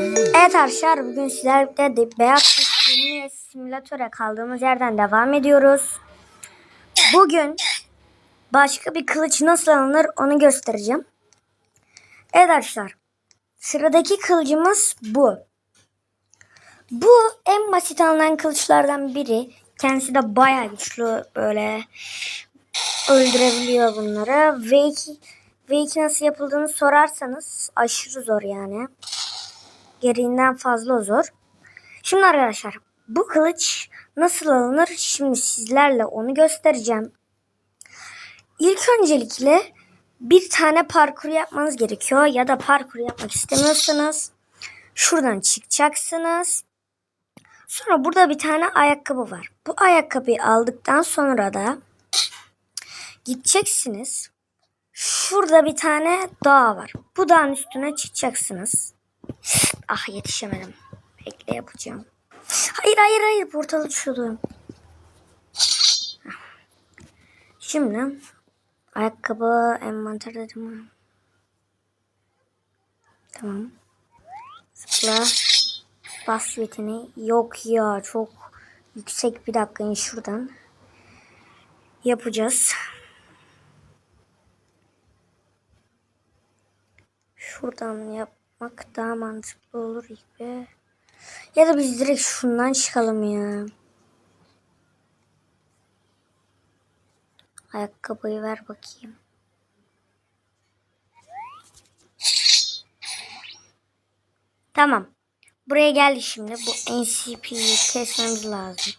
Evet arkadaşlar bugün sizlerle de beyaz Dünya simülatöre kaldığımız yerden devam ediyoruz. Bugün başka bir kılıç nasıl alınır onu göstereceğim. Evet arkadaşlar sıradaki kılıcımız bu. Bu en basit alınan kılıçlardan biri. Kendisi de bayağı güçlü böyle öldürebiliyor bunları. V2, V2 nasıl yapıldığını sorarsanız aşırı zor yani gereğinden fazla zor. Şimdi arkadaşlar bu kılıç nasıl alınır? Şimdi sizlerle onu göstereceğim. İlk öncelikle bir tane parkur yapmanız gerekiyor. Ya da parkur yapmak istemiyorsanız şuradan çıkacaksınız. Sonra burada bir tane ayakkabı var. Bu ayakkabıyı aldıktan sonra da gideceksiniz. Şurada bir tane dağ var. Bu dağın üstüne çıkacaksınız. Ah yetişemedim. Bekle yapacağım. Hayır hayır hayır portalı düşürdüm. Şimdi ayakkabı envanter dedim. Tamam. Zıpla. Bas yeteneği. Yok ya çok yüksek bir dakika şuradan. Yapacağız. Şuradan yap yapmak daha mantıklı olur gibi. Ya da biz direkt şundan çıkalım ya. Ayakkabıyı ver bakayım. Tamam. Buraya geldi şimdi. Bu NCP'yi kesmemiz lazım.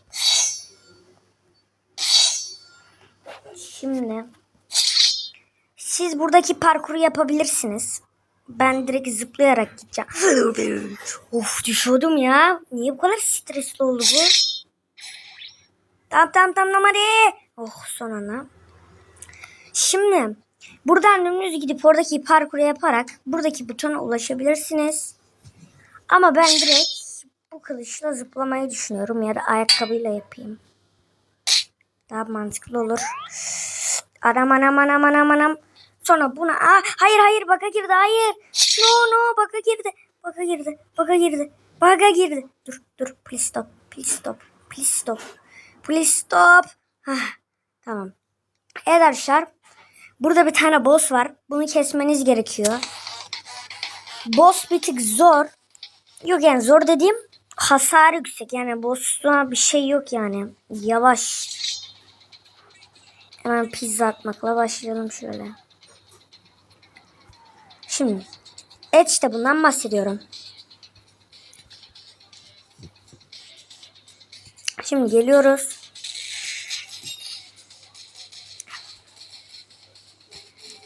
Şimdi siz buradaki parkuru yapabilirsiniz. Ben direkt zıplayarak gideceğim. of düşüyordum ya. Niye bu kadar stresli oldu bu? Tamam tamam tamam hadi. Oh son ana. Şimdi buradan dümdüz gidip oradaki parkuru yaparak buradaki butona ulaşabilirsiniz. Ama ben direkt bu kılıçla zıplamayı düşünüyorum ya da ayakkabıyla yapayım. Daha mantıklı olur. Anam anam anam anam anam. Sonra buna aa, hayır hayır baka girdi hayır. No no baka girdi. Baka girdi. Baka girdi. Baka girdi. Dur dur please stop. Please stop. Please stop. Please stop. Hah, tamam. Evet arkadaşlar. Burada bir tane boss var. Bunu kesmeniz gerekiyor. Boss bir tık zor. Yok yani zor dediğim hasar yüksek. Yani boss'una bir şey yok yani. Yavaş. Hemen pizza atmakla başlayalım şöyle. Şimdi et işte bundan bahsediyorum. Şimdi geliyoruz.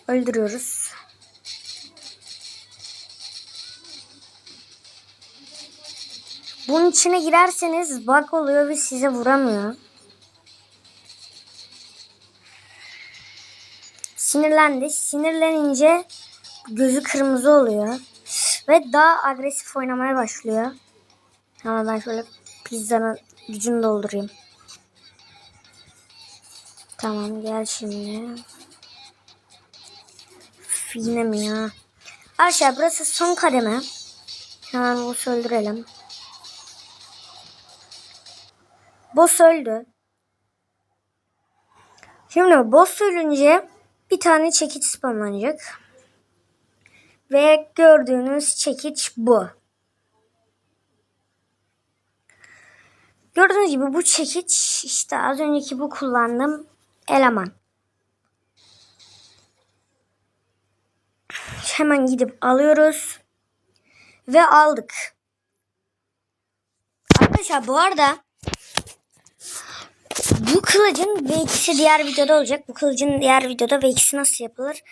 Öldürüyoruz. Bunun içine girerseniz bug oluyor ve size vuramıyor. Sinirlendi. Sinirlenince gözü kırmızı oluyor. Ve daha agresif oynamaya başlıyor. Ama ben şöyle pizzanın gücünü doldurayım. Tamam gel şimdi. Yine mi ya? Arkadaşlar burası son kademe. Hemen boss öldürelim. Boss öldü. Şimdi boss ölünce bir tane çekiç spamlanacak. Ve gördüğünüz çekiç bu. Gördüğünüz gibi bu çekiç işte az önceki bu kullandığım eleman. Hemen gidip alıyoruz. Ve aldık. Arkadaşlar bu arada bu kılıcın V2'si diğer videoda olacak. Bu kılıcın diğer videoda V2'si nasıl yapılır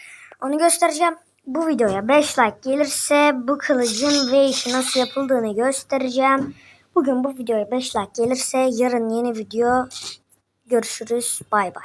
onu göstereceğim. Bu videoya 5 like gelirse bu kılıcın V2 nasıl yapıldığını göstereceğim. Bugün bu videoya 5 like gelirse yarın yeni video görüşürüz. Bay bay.